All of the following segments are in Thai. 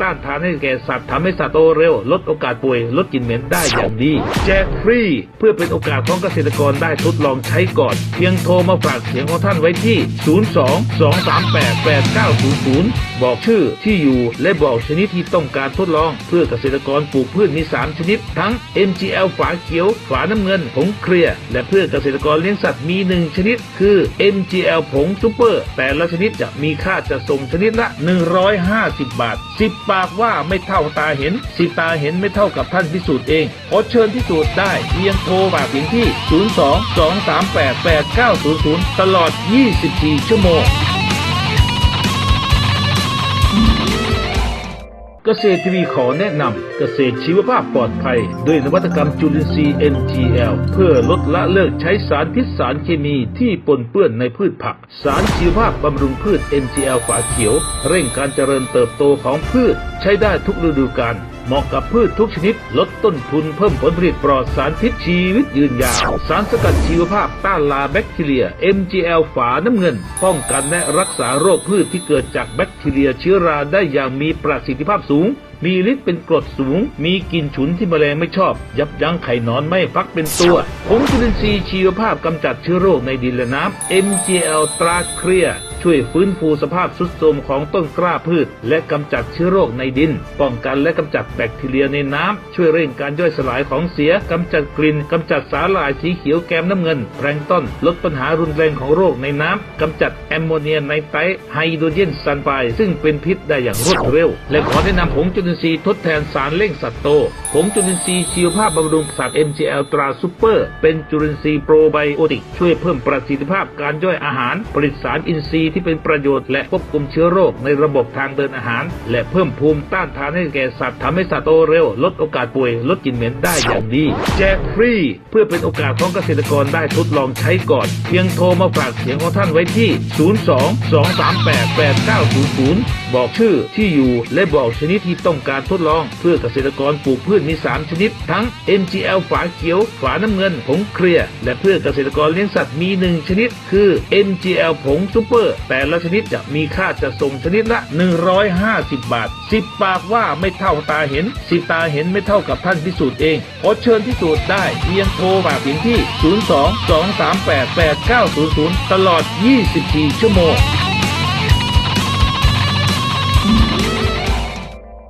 ต้านทานให้แก่สัตว์ทำให้สัตว์โตเร็ว ลดโอกาสป่วย ลดกลิ่นเหม็นได้อย่างดี แจกฟรีเพื่อเป็นโอกาสของเกษตรกรได้ทดลองใช้ก่อน เพียงโทรมาฝากเสียงของท่านไว้ที่ 02-238-8900 บอกชื่อที่อยู่และบอกชนิดที่ต้องการทดลอง เพื่อเกษตรกรปลูกพืชมี 3 ชนิด ทั้ง MGL ฝาเขียว ฝาน้ำเงินผงเคลียร์และเพื่อเกษตรกรเลี้ยงสัตว์มี 1 ชนิด คือ MGL ผงซูเปอร์แต่ละชนิดจะมีค่าจะส่งชนิดละ 150 บาท 10ปากว่าไม่เท่าตาเห็น สิตาเห็นไม่เท่ากับท่านพิสูจน์เองขอเชิญพิสูจน์ได้เพียงโทรฝากถึงที่ 02-238-8900 ตลอด 24 ชั่วโมง เกษตรทีวีขอแนะนำเกษตรชีวภาพปลอดภัย ด้วยนวัตกรรมจุลินทรีย์ NGL เพื่อลดละเลิกใช้สารพิษสารเคมีที่ปนเปื้อนในพืชผัก สารชีวภาพบำรุงพืช NGL ฝาเขียว เร่งการเจริญเติบโตของพืชใช้ได้ทุกฤดูกาล เหมาะกับพืชทุกชนิด ลดต้นทุนเพิ่มผลผลิตปลอดสารพิษชีวิตยืนยาว สารสกัดชีวภาพต้านลาแบคทีเรีย MGL ฝาน้ำเงิน ป้องกันและรักษาโรคพืชที่เกิดจากแบคทีเรียเชื้อราได้อย่างมีประสิทธิภาพสูงมีฤทธิ์เป็นกรดสูง มีกลิ่นฉุนที่แมลงไม่ชอบ ยับยั้งไข่นอนไม่ให้ฟักเป็นตัวผงจุลินทรีย์ชีวภาพกำจัดเชื้อโรคในดินและน้ำ MGL ตราเคลียร์ ช่วยฟื้นฟูสภาพทรุดโทรมของต้นกล้าพืช และกำจัดเชื้อโรคในดิน ป้องกันและกำจัดแบคทีเรียในน้ำ ช่วยเร่งการย่อยสลายของเสียกำจัดกลิ่นกำจัดสาหร่ายสีเขียวแกมน้ำเงินแพลงต้น ลดปัญหารุนแรงของโรคในน้ำกำจัดแอมโมเนียไนไตไฮโดรเจนซัลไฟด์ซึ่งเป็นพิษได้อย่างรวดเร็ว และขอแนะนำผงจุลินทรีย์ทดแทนสารเร่งสัตว์โตผงจุลินทรีย์ชีวภาพบำรุงสัตว์ MGL ตราซูเปอร์เป็นจุลินทรีย์โปรไบโอติกช่วยเพิ่มประสิทธิภาพการย่อยอาหารผลิตสารอินทรีย์ที่เป็นประโยชน์และควบคุมเชื้อโรคในระบบทางเดินอาหาร และเพิ่มภูมิต้านทานให้แก่สัตว์ทำให้สัตว์โตเร็ว ลดโอกาสป่วย ลดกลิ่นเหม็นได้อย่างดี แจกฟรี เพื่อเป็นโอกาสของเกษตรกรได้ทดลองใช้ก่อน เพียงโทรมาฝากเสียงของท่านไว้ที่ 02-238-8900บอกชื่อที่อยู่และบอกชนิดที่ต้องการทดลอง เพื่อเกษตรกรปลูกพืชมี 3 ชนิด ทั้ง MGL ฝาเขียว ฝาน้ำเงิน ผงเคลียร์และเพื่อเกษตรกรเลี้ยงสัตว์มี 1 ชนิด คือ MGL ผงซูเปอร์ แต่ละชนิดจะมีค่าจะส่งชนิดละ 150 บาท 10 ปากว่าไม่เท่าตาเห็น 10 ตาเห็นไม่เท่ากับท่านพิสูจน์เองขอเชิญพิสูจน์ได้เพียงโทรฝากเพียงที่ 02-238-8900 ตลอด 24 ชั่วโมง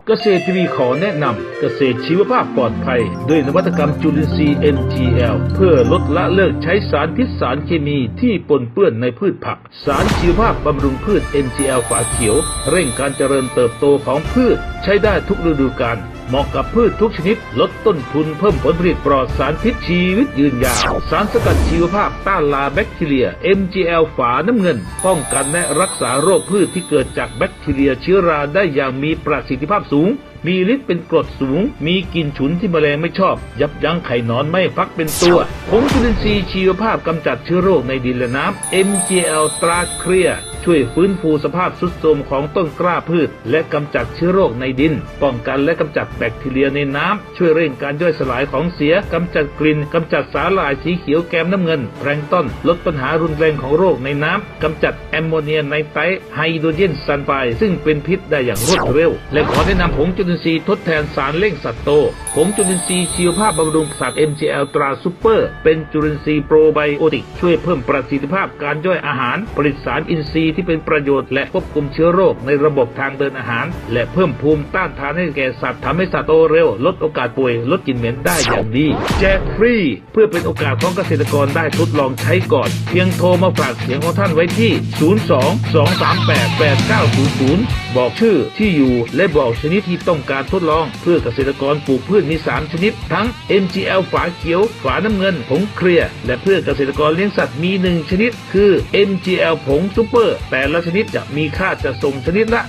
เกษตรทีวีขอแนะนำเกษตรชีวภาพปลอดภัย ด้วยนวัตกรรมจุลินทรีย์ NGL เพื่อลดละเลิกใช้สารพิษสารเคมีที่ปนเปื้อนในพืชผัก สารชีวภาพบำรุงพืช NGL ฝาเขียว เร่งการเจริญเติบโตของพืชใช้ได้ทุกฤดูกาล เหมาะกับพืชทุกชนิด ลดต้นทุนเพิ่มผลผลิตปลอดสารพิษชีวิตยืนยาว สารสกัดชีวภาพต้านลาแบคทีเรีย MGL ฝาน้ำเงิน ป้องกันและรักษาโรคพืชที่เกิดจากแบคทีเรียเชื้อราได้อย่างมีประสิทธิภาพสูงมีฤทธิ์เป็นกรดสูง มีกลิ่นฉุนที่แมลงไม่ชอบ ยับยั้งไข่นอนไม่ฟักเป็นตัวผงจุลินทรีย์ชีวภาพกำจัดเชื้อโรคในดินและน้ำ MGL ตราเคลียร์ ช่วยฟื้นฟูสภาพทรุดโทรมของต้นกล้าพืช และกำจัดเชื้อโรคในดิน ป้องกันและกำจัดแบคทีเรียในน้ำ ช่วยเร่งการย่อยสลายของเสียกำจัดกลิ่นกำจัดสาหร่ายสีเขียวแกมน้ำเงินแพลงต้น ลดปัญหารุนแรงของโรคในน้ำกำจัดแอมโมเนียไนไตรท์ไฮโดรเจนซัลไฟด์ซึ่งเป็นพิษได้อย่างรวดเร็ว และขอแนะนำผงจุลินทรีย์ทดแทนสารเร่งสัตว์โตผงจุลินทรีย์ชีวภาพบำรุงสัตว์ MGL ตราซูเปอร์เป็นจุลินทรีย์โปรไบโอติกช่วยเพิ่มประสิทธิภาพการย่อยอาหารผลิตสารอินทรีย์ที่เป็นประโยชน์และควบคุมเชื้อโรคในระบบทางเดินอาหาร และเพิ่มภูมิต้านทานให้แก่สัตว์ทำให้สัตว์โตเร็ว ลดโอกาสป่วย ลดกลิ่นเหม็นได้อย่างดี แจกฟรี เพื่อเป็นโอกาสของเกษตรกรได้ทดลองใช้ก่อน เพียงโทรมาฝากเสียงของท่านไว้ที่ 02-238-8900 บอกชื่อที่อยู่และบอกชนิดที่ต้องการทดลอง เพื่อเกษตรกรปลูกพืชมี 3 ชนิด ทั้ง MGL ฝาเขียว ฝาน้ำเงิน ผงเคลียร์และเพื่อเกษตรกรเลี้ยงสัตว์มี 1 ชนิด คือ MGL ผงซูเปอร์แต่ละชนิดจะมีค่าจะส่งชนิดละ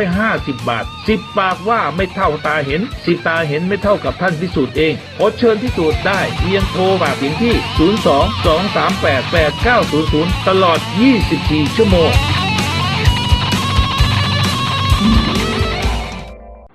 150 บาท 10 ปากว่าไม่เท่าตาเห็น10ตาเห็นไม่เท่ากับท่านพิสูจน์เองขอเชิญพิสูจน์ได้เพียงโทรฝากเพียงที่ 02-238-8900 ตลอด 24 ชั่วโมง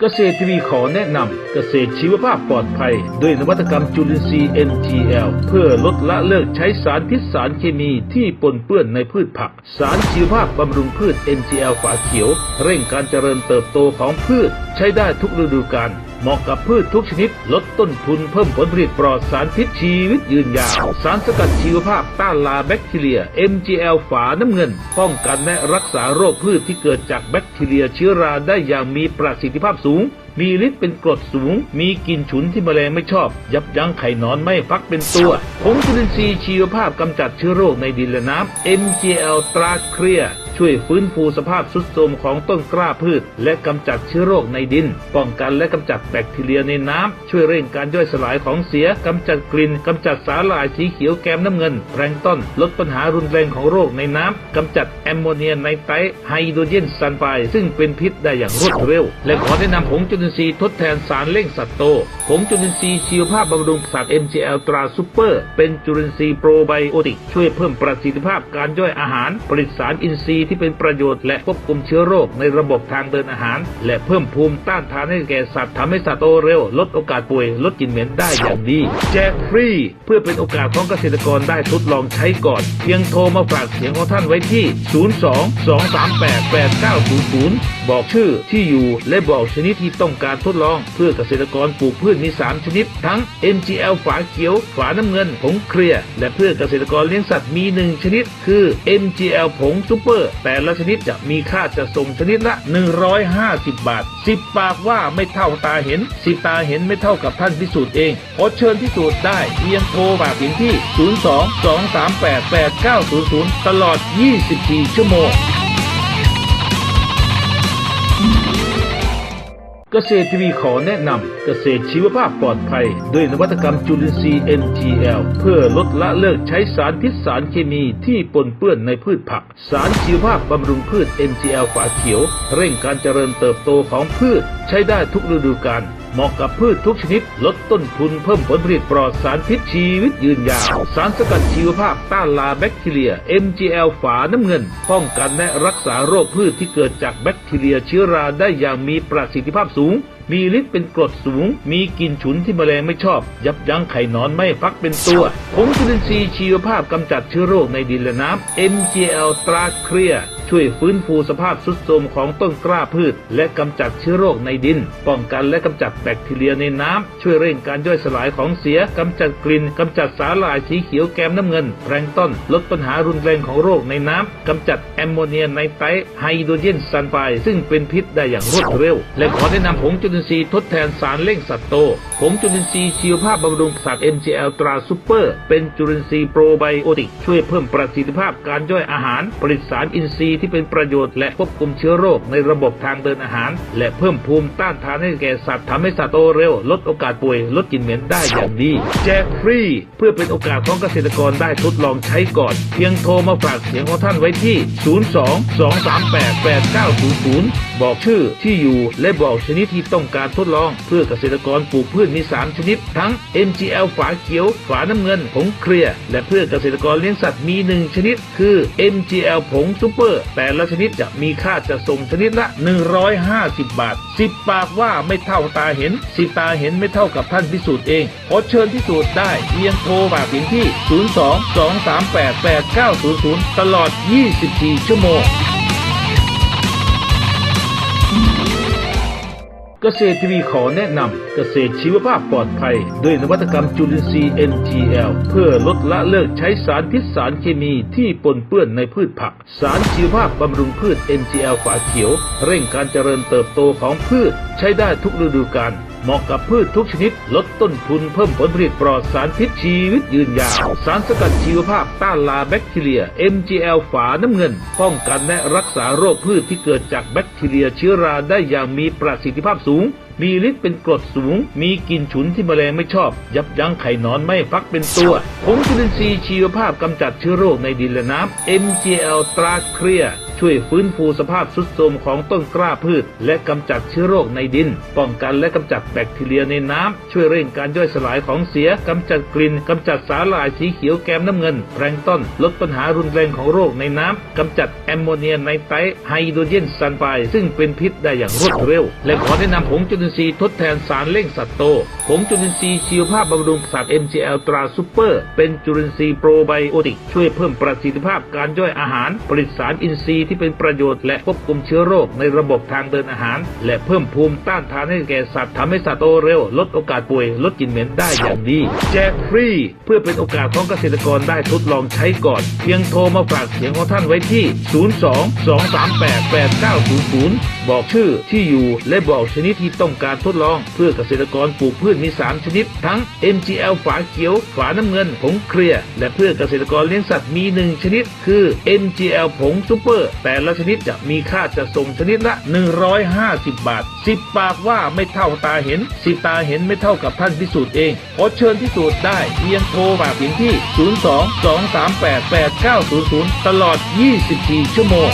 เกษตรทวีขอแนะนำเกษตรชีวภาพปลอดภัย ด้วยนวัตกรรมจุลินทรีย์ NGL เพื่อลดละเลิกใช้สารพิษสารเคมีที่ปนเปื้อนในพืชผัก สารชีวภาพบำรุงพืช NGL ฝาเขียว เร่งการเจริญเติบโตของพืช ใช้ได้ทุกฤดูกาล เหมาะกับพืชทุกชนิด ลดต้นทุนเพิ่มผลผลิตปลอดสารพิษชีวิตยืนยาว สารสกัดชีวภาพต้านลาแบคทีเรีย MGL ฝาน้ำเงิน ป้องกันและรักษาโรคพืชที่เกิดจากแบคทีเรียเชื้อราได้อย่างมีประสิทธิภาพสูง มีฤทธิ์เป็นกรดสูง มีกลิ่นฉุนที่แมลงไม่ชอบ ยับยั้งไข่นอนไม่ฟักเป็นตัวผงจุลินทรีย์ชีวภาพกำจัดเชื้อโรคในดินและน้ำ MGL ตราเคลียร์ ช่วยฟื้นฟูสภาพทรุดโทรมของต้นกล้าพืช และกำจัดเชื้อโรคในดิน ป้องกันและกำจัดแบคทีเรียในน้ำ ช่วยเร่งการย่อยสลายของเสียกำจัดกลิ่นกำจัดสาหร่ายสีเขียวแกมน้ำเงินแพลงต้น ลดปัญหารุนแรงของโรคในน้ำกำจัดแอมโมเนียไนไตรไฮโดรเจนซัลไฟด์ซึ่งเป็นพิษได้อย่างรวดเร็ว และขอแนะนำผงจุลินทรีย์ทดแทนสารเร่งสัตว์โตผงจุลินทรีย์ชีวภาพบำรุงสัตว์ MGL ตราซูเปอร์ เป็นจุลินทรีย์โปรไบโอติกช่วยเพิ่มประสิทธิภาพการย่อยอาหารผลิตสารอินทรีย์ที่เป็นประโยชน์และควบคุมเชื้อโรคในระบบทางเดินอาหาร และเพิ่มภูมิต้านทานให้แก่สัตว์ทำให้สัตว์โตเร็ว ลดโอกาสป่วยลดกลิ่นเหม็นได้อย่างดี แจกฟรี เพื่อเป็นโอกาสของเกษตรกรได้ทดลองใช้ก่อน เพียงโทรมาฝากเสียงของท่านไว้ที่ 02-238-8900 บอกชื่อที่อยู่และบอกชนิดที่ต้องการทดลอง เพื่อเกษตรกรปลูกพืชมี 3 ชนิด ทั้ง MGL ฝาเขียว ฝาน้ำเงินผงเคลียร์และเพื่อเกษตรกรเลี้ยงสัตว์มี 1 ชนิด คือ MGL ผงซูเปอร์แต่ละชนิดจะมีค่าจะส่งชนิดละ 150 บาท 10 ปากว่าไม่เท่าตาเห็น 10 ตาเห็นไม่เท่ากับท่านพิสูจน์เองขอเชิญพิสูจน์ได้เพียงโทรฝากเสียงที่ 02-238-8900 ตลอด 24 ชั่วโมง เกษตรทีวีขอแนะนำเกษตรชีวภาพปลอดภัย ด้วยนวัตกรรมจุลินทรีย์ NGL เพื่อลดละเลิกใช้สารพิษสารเคมีที่ปนเปื้อนในพืชผัก สารชีวภาพบำรุงพืช NGL ฝาเขียว เร่งการเจริญเติบโตของพืชใช้ได้ทุกฤดูกาล เหมาะกับพืชทุกชนิด ลดต้นทุนเพิ่มผลผลิตปลอดสารพิษชีวิตยืนยาว สารสกัดชีวภาพต้านลาแบคทีเรีย MGL ฝาน้ำเงิน ป้องกันและรักษาโรคพืชที่เกิดจากแบคทีเรียเชื้อราได้อย่างมีประสิทธิภาพสูงมีฤทธิ์เป็นกรดสูง มีกลิ่นฉุนที่แมลงไม่ชอบ ยับยั้งไข่นอนไม่ฟักเป็นตัวผงจุลินทรีย์ชีวภาพกำจัดเชื้อโรคในดินและน้ำ MGL ตราเคลียร์ ช่วยฟื้นฟูสภาพทรุดโทรมของต้นกล้าพืช และกำจัดเชื้อโรคในดิน ป้องกันและกำจัดแบคทีเรียในน้ำ ช่วยเร่งการย่อยสลายของเสียกำจัดกลิ่นกำจัดสาหร่ายสีเขียวแกมน้ำเงินแพลงต้น ลดปัญหารุนแรงของโรคในน้ำกำจัดแอมโมเนียไนไตรไฮโดรเจนซัลไฟด์ซึ่งเป็นพิษได้อย่างรวดเร็ว และขอแนะนำผงจุลินทรีย์ทดแทนสารเร่งสัตว์โตผงจุลินทรีย์ชีวภาพบำรุงสัตว์ MGL ตราซูเปอร์เป็นจุลินทรีย์โปรไบโอติกช่วยเพิ่มประสิทธิภาพการย่อยอาหารผลิตสารอินทรีย์ที่เป็นประโยชน์และควบคุมเชื้อโรคในระบบทางเดินอาหาร และเพิ่มภูมิต้านทานให้แก่สัตว์ทำให้สัตว์โตเร็ว ลดโอกาสป่วย ลดกลิ่นเหม็นได้อย่างดี แจกฟรีเพื่อเป็นโอกาสของเกษตรกรได้ทดลองใช้ก่อน เพียงโทรมาฝากเสียงของท่านไว้ที่ 02-238-8900บอกชื่อที่อยู่และบอกชนิดที่ต้องการทดลอง เพื่อเกษตรกรปลูกพืชมี 3 ชนิด ทั้ง MGL ฝาเขียว ฝาน้ำเงินผงเคลียและเพื่อเกษตรกรเลี้ยงสัตว์มี 1 ชนิด คือ MGL ผงซูเปอร์ แต่ละชนิดจะมีค่าจะส่งชนิดละ 150 บาท 10 ปากว่าไม่เท่าตาเห็น 10 ตาเห็นไม่เท่ากับท่านพิสูจน์เองขอเชิญพิสูจน์ได้เพียงโทรฝากเสียงที่ 02-238-8900 ตลอด 24 ชั่วโมง เกษตรทีวีขอแนะนำเกษตรชีวภาพปลอดภัย ด้วยนวัตกรรมจุลินทรีย์ NGL เพื่อลดละเลิกใช้สารพิษสารเคมีที่ปนเปื้อนในพืชผัก สารชีวภาพบำรุงพืช NGL ฝาเขียว เร่งการเจริญเติบโตของพืชใช้ได้ทุกฤดูกาล เหมาะกับพืชทุกชนิด ลดต้นทุนเพิ่มผลผลิตปลอดสารพิษชีวิตยืนยาว สารสกัดชีวภาพต้านลาแบคทีเรีย MGL ฝาน้ำเงิน ป้องกันและรักษาโรคพืชที่เกิดจากแบคทีเรียเชื้อราได้อย่างมีประสิทธิภาพสูง มีฤทธิ์เป็นกรดสูง มีกลิ่นฉุนที่แมลงไม่ชอบ ยับยั้งไข่นอนไม่ฟักเป็นตัวผงจุลินทรีย์ชีวภาพกำจัดเชื้อโรคในดินและน้ำ MGL ตราเคลียร์ช่วยฟื้นฟูสภาพทรุดโทรมของต้นกล้าพืช และกำจัดเชื้อโรคในดิน ป้องกันและกำจัดแบคทีเรียในน้ำ ช่วยเร่งการย่อยสลายของเสียกำจัดกลิ่นกำจัดสาหร่ายสีเขียวแกมน้ำเงินแพลงก์ต้น ลดปัญหารุนแรงของโรคในน้ำกำจัดแอมโมเนียไนไตรท์ไฮโดรเจนซัลไฟด์ซึ่งเป็นพิษได้อย่างรวดเร็ว และขอแนะนำผงจุลินทรีย์ทดแทนสารเร่งสัตว์โต ผงจุลินทรีย์ชีวภาพบำรุงสัตว์ MGL ตราซูเปอร์ เป็นจุลินทรีย์โปรไบโอติก ช่วยเพิ่มประสิทธิภาพการย่อยอาหาร ผลิตสารอินทรีย์ที่เป็นประโยชน์และควบคุมเชื้อโรคในระบบทางเดินอาหาร และเพิ่มภูมิต้านทานให้แก่สัตว์ทำให้สัตว์โตเร็ว ลดโอกาสป่วยลดกลิ่นเหม็นได้อย่างดี แจกฟรี เพื่อเป็นโอกาสของเกษตรกรได้ทดลองใช้ก่อน เพียงโทรมาฝากเสียงของท่านไว้ที่ 02-238-8900 บอกชื่อที่อยู่และบอกชนิดที่ต้องการทดลอง เพื่อเกษตรกรปลูกพืชมี 3 ชนิด ทั้ง MGL ฝาเขียว ฝาน้ำเงินผงเคลียร์และเพื่อเกษตรกรเลี้ยงสัตว์มี 1 ชนิด คือ MGL ผงซูเปอร์แต่ละชนิดจะมีค่าจะส่งชนิดละ 150 บาท 10 ปากว่าไม่เท่าตาเห็น 10 ตาเห็นไม่เท่ากับท่านพิสูจน์เองขอเชิญพิสูจน์ได้เพียงโทรฝากเพียงที่ 02-238-8900 ตลอด 24 ชั่วโมง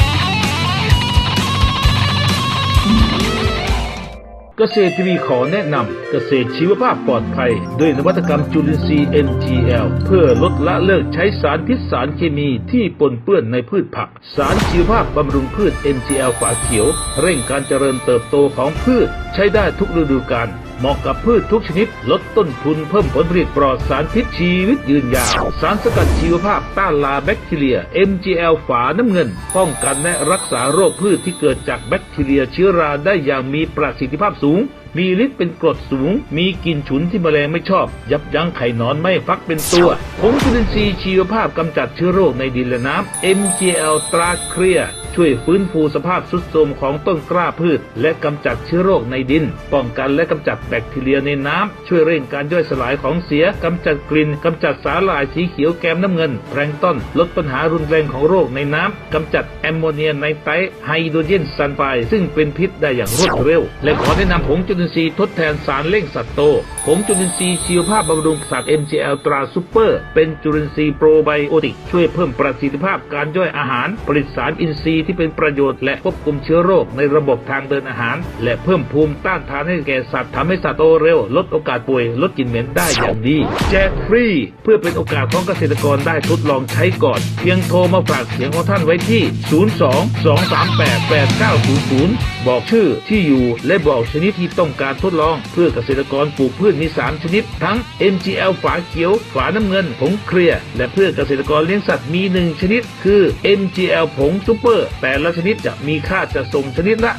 เกษตรทีวีขอแนะนำเกษตรชีวภาพปลอดภัย ด้วยนวัตกรรมจุลินทรีย์ NGL เพื่อลดละเลิกใช้สารพิษสารเคมีที่ปนเปื้อนในพืชผัก สารชีวภาพบำรุงพืช NGL ฝาเขียว เร่งการเจริญเติบโตของพืชใช้ได้ทุกฤดูกาล เหมาะกับพืชทุกชนิด ลดต้นทุนเพิ่มผลผลิตปลอดสารพิษชีวิตยืนยาว สารสกัดชีวภาพต้านลาแบคทีเรีย MGL ฝาน้ำเงิน ป้องกันและรักษาโรคพืชที่เกิดจากแบคทีเรียเชื้อราได้อย่างมีประสิทธิภาพสูง มีฤทธิ์เป็นกรดสูง มีกลิ่นฉุนที่แมลงไม่ชอบ ยับยั้งไข่นอนไม่ฟักเป็นตัวผงจุลินทรีย์ชีวภาพกำจัดเชื้อโรคในดินและน้ำ MGL ตราเคลียร์ช่วยฟื้นฟูสภาพทรุดโทรมของต้นกล้าพืช และกำจัดเชื้อโรคในดิน ป้องกันและกำจัดแบคทีเรียในน้ำ ช่วยเร่งการย่อยสลายของเสียกำจัดกลิ่นกำจัดสาหร่ายสีเขียวแกมน้ำเงินแพลงก์ต้น ลดปัญหารุนแรงของโรคในน้ำกำจัดแอมโมเนียไนไตรท์ไฮโดรเจนซัลไฟด์ซึ่งเป็นพิษได้อย่างรวดเร็ว และขอแนะนำผงจุลินทรีย์ทดแทนสารเร่งสัตว์โต ผงจุลินทรีย์ชีวภาพบำรุงสัตว์ MGL ตราซูเปอร์ เป็นจุลินทรีย์โปรไบโอติก ช่วยเพิ่มประสิทธิภาพการย่อยอาหาร ผลิตสารอินทรีย์ที่เป็นประโยชน์และควบคุมเชื้อโรคในระบบทางเดินอาหาร และเพิ่มภูมิต้านทานให้แก่สัตว์ทำให้สัตว์โตเร็ว ลดโอกาสป่วย ลดกลิ่นเหม็นได้อย่างดี แจกฟรีเพื่อเป็นโอกาสของเกษตรกรได้ทดลองใช้ก่อน เพียงโทรมาฝากเสียงของท่านไว้ที่ 02-238-8900 บอกชื่อที่อยู่และบอกชนิดที่ต้องการทดลองเพื่อเกษตรกรปลูกพืชมี 3 ชนิด ทั้ง MGL ฝาเขียว ฝาน้ำเงิน ผงเคลียร์และเพื่อเกษตรกรเลี้ยงสัตว์มี 1 ชนิด คือ MGL ผงซูเปอร์ แต่ละชนิดจะมีค่าจะส่งชนิดละ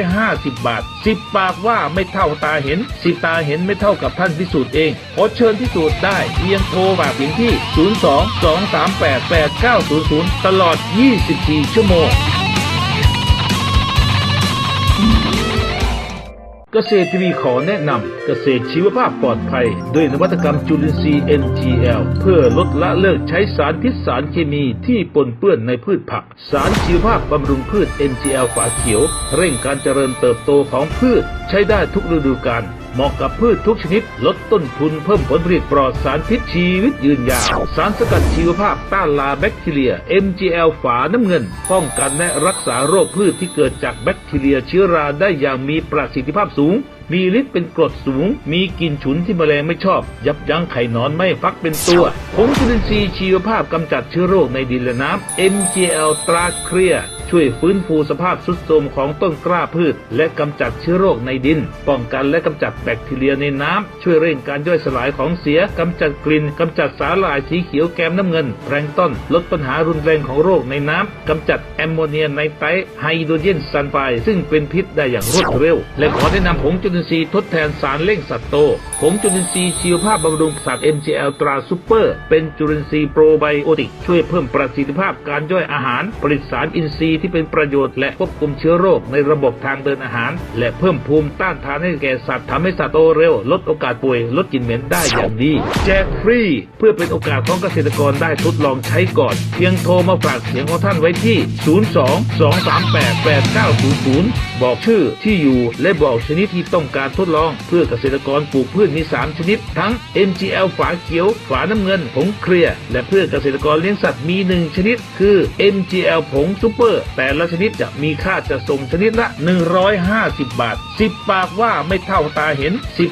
150 บาท 10 ปากว่าไม่เท่าตาเห็น 10 ตาเห็นไม่เท่ากับท่านพิสูจน์เองขอเชิญพิสูจน์ได้เพียงโทรฝากเพียงที่ 02-238-8900 ตลอด 24 ชั่วโมง เกษตรทีวีขอแนะนำเกษตรชีวภาพปลอดภัย ด้วยนวัตกรรมจุลินทรีย์ NGL เพื่อลดละเลิกใช้สารพิษสารเคมีที่ปนเปื้อนในพืชผัก สารชีวภาพบำรุงพืช NGL ฝาเขียว เร่งการเจริญเติบโตของพืชใช้ได้ทุกฤดูกาล เหมาะกับพืชทุกชนิด ลดต้นทุนเพิ่มผลผลิตปลอดสารพิษชีวิตยืนยาว สารสกัดชีวภาพต้านลาแบคทีเรีย MGL ฝาน้ำเงิน ป้องกันและรักษาโรคพืชที่เกิดจากแบคทีเรียเชื้อราได้อย่างมีประสิทธิภาพสูงมีฤทธิ์เป็นกรดสูง มีกลิ่นฉุนที่แมลงไม่ชอบ ยับยั้งไข่นอนไม่ฟักเป็นตัวผงจุลินทรีย์ชีวภาพกำจัดเชื้อโรคในดินและน้ำ MGL ตราเคลีย ช่วยฟื้นฟูสภาพทรุดโทรมของต้นกล้าพืช และกำจัดเชื้อโรคในดิน ป้องกันและกำจัดแบคทีเรียในน้ำ ช่วยเร่งการย่อยสลายของเสียกำจัดกลิ่นกำจัดสาหร่ายสีเขียวแกมน้ำเงินแพลงต้น ลดปัญหารุนแรงของโรคในน้ำกำจัดแอมโมเนียไนไตไฮโดรเจนซัลไฟด์ซึ่งเป็นพิษได้อย่างรวดเร็ว และขอแนะนำผงจุลินทรีย์ทดแทนสารเร่งสัตว์โตผงจุลินทรีย์ชีวภาพบำรุงสัตว์ MGL ตราซูเปอร์เป็นจุลินทรีย์โปรไบโอติกช่วยเพิ่มประสิทธิภาพการย่อยอาหารผลิตสารอินทรีย์ที่เป็นประโยชน์และควบคุมเชื้อโรคในระบบทางเดินอาหาร และเพิ่มภูมิต้านทานให้แก่สัตว์ทำให้สัตว์โตเร็ว ลดโอกาสป่วย ลดกลิ่นเหม็นได้อย่างดี แจกฟรี เพื่อเป็นโอกาสของเกษตรกรได้ทดลองใช้ก่อน เพียงโทรมาฝากเสียงของท่านไว้ที่ 02-238-8900 บอกชื่อที่อยู่และบอกชนิดที่ต้องการทดลอง เพื่อเกษตรกรปลูกพืชมี 3 ชนิด ทั้ง MGL ฝาเขียว ฝาน้ำเงิน ผงเคลียร์และเพื่อเกษตรกรเลี้ยงสัตว์มี 1 ชนิด คือ MGL ผงซูเปอร์ แต่ละชนิดจะมีค่าจะส่งชนิดละ 150 บาท 10 ปากว่าไม่เท่าตาเห็น 10